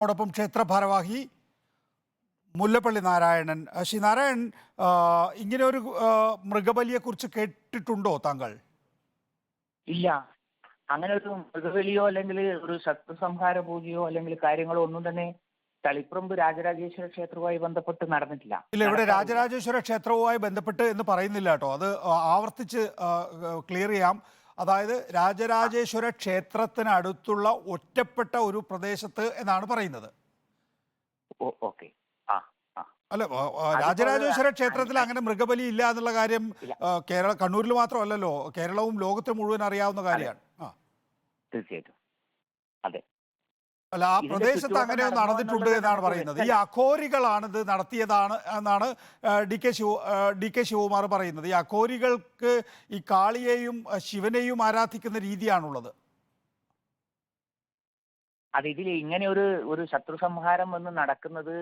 അതോടൊപ്പം ക്ഷേത്ര ഭാരവാഹി മുല്ലപ്പള്ളി നാരായണൻ ശ്രീ നാരായണൻ ഇങ്ങനെ ഒരു മൃഗബലിയെക്കുറിച്ച് കേട്ടിട്ടുണ്ടോ താങ്കൾ? ഇല്ല. അങ്ങനെ ഒരു മൃഗബലിയോ അല്ലെങ്കിൽ ഒരു ശത്രുസംഹാര പൂജയോ അല്ലെങ്കിൽ കാര്യങ്ങളോ ഒന്നും തന്നെ തളിപ്പറമ്പ് രാജരാജേശ്വര ക്ഷേത്രവുമായി ബന്ധപ്പെട്ട് നടന്നിട്ടില്ല. ഇല്ല ഇവിടെ രാജരാജേശ്വര ക്ഷേത്രവുമായി ബന്ധപ്പെട്ട് എന്ന് പറയുന്നില്ല കേട്ടോ. അത് ആവർത്തിച്ച് ക്ലിയർ ചെയ്യാം. അതായത് രാജരാജേശ്വര ക്ഷേത്രത്തിനടുത്തുള്ള ഒറ്റപ്പെട്ട ഒരു പ്രദേശത്ത് എന്നാണ് പറയുന്നത്. ഓക്കെ. അല്ല രാജരാജേശ്വര ക്ഷേത്രത്തിൽ അങ്ങനെ മൃഗബലി ഇല്ല എന്നുള്ള കാര്യം കേരള കണ്ണൂരിൽ മാത്രമല്ലല്ലോ. കേരളവും ലോകത്തെ മുഴുവൻ അറിയാവുന്ന കാര്യമാണ്. ആ. തീർച്ചയായിട്ടും. അതെ. അല്ല ആ പ്രദേശത്ത് അങ്ങനെ നടന്നിട്ടുണ്ട് എന്നാണ് പറയുന്നത്. ഈ അഖോരികളാണ് അഘോരികളാണ് ഇത് നടത്തിയതാണ് എന്നാണ് D K Shiva D K Shivakumar പറയുന്നത്. ഈ അഘോരികൾക്ക് ഈ കാളിയെയും ശിവനെയും ആരാധിക്കുന്ന രീതിയാണുള്ളത്. അത് ഇതിൽ ഇങ്ങനെ ഒരു ഒരു ശത്രു സംഹാരം വന്ന് നടക്കുന്നത്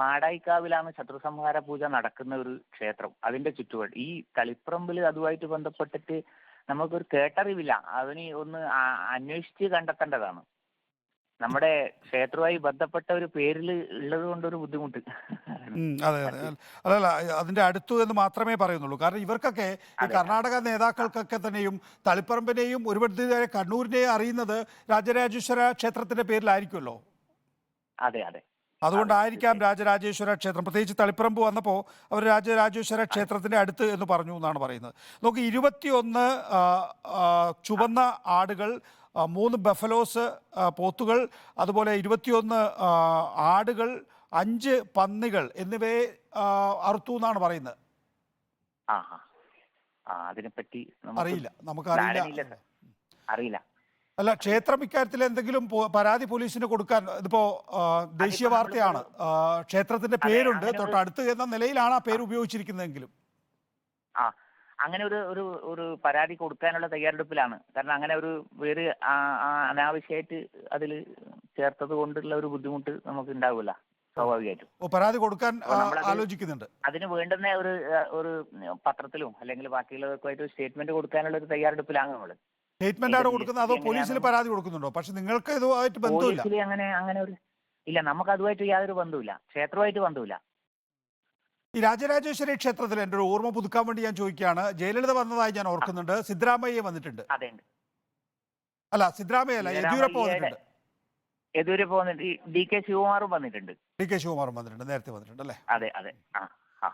മാടായിക്കാവിലാണ് ശത്രു സംഹാര പൂജ നടക്കുന്ന ഒരു ക്ഷേത്രം. അതിന്റെ ചുറ്റുപാട്. ഈ തളിപ്പറമ്പിൽ അതുമായിട്ട് ബന്ധപ്പെട്ടിട്ട് നമുക്കൊരു കേട്ടറിവില്ല. അതിന് ഒന്ന് അന്വേഷിച്ച് കണ്ടെത്തേണ്ടതാണ്. നമ്മുടെ ക്ഷേത്രവുമായി ബന്ധപ്പെട്ട ഒരു പേരിൽ ഉള്ളത് ഒരു ബുദ്ധിമുട്ട്. അതെ അതെ. അല്ല അതിന്റെ അടുത്തു എന്ന് മാത്രമേ പറയുന്നുള്ളൂ. കാരണം ഇവർക്കൊക്കെ ഈ കർണാടക നേതാക്കൾക്കൊക്കെ തന്നെയും തളിപ്പറമ്പിനെയും ഒരു പരിധി വരെ കണ്ണൂരിനെയും അറിയുന്നത് രാജരാജേശ്വര ക്ഷേത്രത്തിന്റെ പേരിലായിരിക്കുമല്ലോ? അതെ അതെ. അതുകൊണ്ടായിരിക്കാം രാജരാജേശ്വര ക്ഷേത്രം. പ്രത്യേകിച്ച് തളിപ്പറമ്പ് വന്നപ്പോൾ അവർ രാജരാജേശ്വര ക്ഷേത്രത്തിന്റെ അടുത്ത് എന്ന് പറഞ്ഞു എന്നാണ് പറയുന്നത്. നോക്ക് ഇരുപത്തിയൊന്ന് ചുവന്ന ആടുകൾ മൂന്ന് ബഫലോസ് പോത്തുകൾ അതുപോലെ ഇരുപത്തിയൊന്ന് ആടുകൾ അഞ്ച് പന്നികൾ എന്നിവയെ അറുത്തു എന്നാണ് പറയുന്നത്. അതിനെപ്പറ്റി നമുക്ക് അറിയില്ല. നമുക്കറിയില്ല. അറിയില്ല. അല്ല ക്ഷേത്രം ഇക്കാര്യത്തിൽ എന്തെങ്കിലും പരാതി പോലീസിന് കൊടുക്കാൻ ഇതിപ്പോ ദേശീയ വാർത്തയാണ്. ക്ഷേത്രത്തിന്റെ പേരുണ്ട്. തൊട്ടടുത്ത് എന്ന നിലയിലാണ് ആ പേര് ഉപയോഗിച്ചിരിക്കുന്നതെങ്കിലും. ആ അങ്ങനെ ഒരു ഒരു ഒരു പരാതി കൊടുക്കാനുള്ള തയ്യാറെടുപ്പിലാണ്. കാരണം അങ്ങനെ ഒരു പേര് അനാവശ്യമായിട്ട് അതിൽ ചേർത്തത് കൊണ്ടുള്ള ഒരു ബുദ്ധിമുട്ട് നമുക്ക് ഉണ്ടാവില്ല സ്വാഭാവികമായിട്ടും പരാതി കൊടുക്കാൻ ആലോചിക്കുന്നുണ്ട്. അതിന് വേണ്ടുന്ന ഒരു ഒരു പത്രത്തിലും അല്ലെങ്കിൽ ബാക്കിയുള്ളവർക്കുമായിട്ട് സ്റ്റേറ്റ്മെന്റ് കൊടുക്കാനുള്ള ഒരു തയ്യാറെടുപ്പിലാണ് നമ്മൾ സ്റ്റേറ്റ്മെന്റ് ആണ് കൊടുക്കുന്നത് അതോ പോലീസിൽ പരാതി കൊടുക്കുന്നുണ്ടോ? പക്ഷെ നിങ്ങൾക്ക് ഇതുമായിട്ട് ബന്ധമില്ല. പോലീസിൽ അങ്ങനെ അങ്ങനെ ഒരു ഇല്ല നമുക്ക് അതുമായിട്ട് യാതൊരു ബന്ധവുമില്ല. ക്ഷേത്രമായിട്ട് ബന്ധവുമില്ല. ഈ രാജരാജേശ്വരി ക്ഷേത്രത്തിൽ എന്റെ ഒരു ഓർമ്മ പുതുക്കാൻ വേണ്ടി ഞാൻ ചോദിക്കുകയാണ്. ജയലളിത വന്നതായി ഞാൻ ഓർക്കുന്നുണ്ട്. സിദ്ധരാമയ്യ വന്നിട്ടുണ്ട്. അതെ അല്ല സിദ്ധരാമയ്യ അല്ല യെദ്യൂരപ്പ വന്നിട്ടുണ്ട്. യെദ്യൂരപ്പ വന്നിട്ട് ഡി കെ ശിവകുമാറും വന്നിട്ടുണ്ട്. ഡി കെ ശിവകുമാറും വന്നിട്ടുണ്ട്. നേരത്തെ വന്നിട്ടുണ്ട് അല്ലേ? അതെ അതെ. ആ ആ.